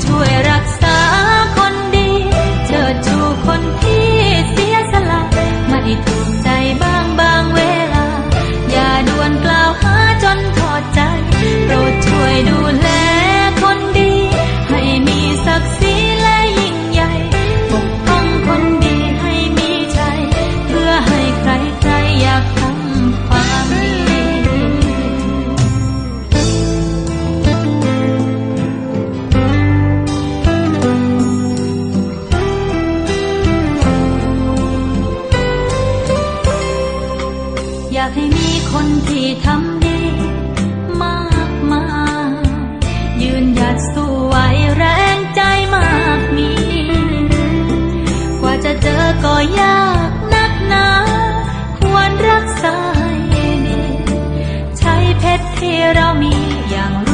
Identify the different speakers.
Speaker 1: to it. ากให้มีคนที่ทำดี มากมายยืนหยัดสู้ไหวแรงใจมากมี กว่าจะเจอก็ยากนักหนา ควรรักษาเองใช้เพชรที่เรามีอย่างรู้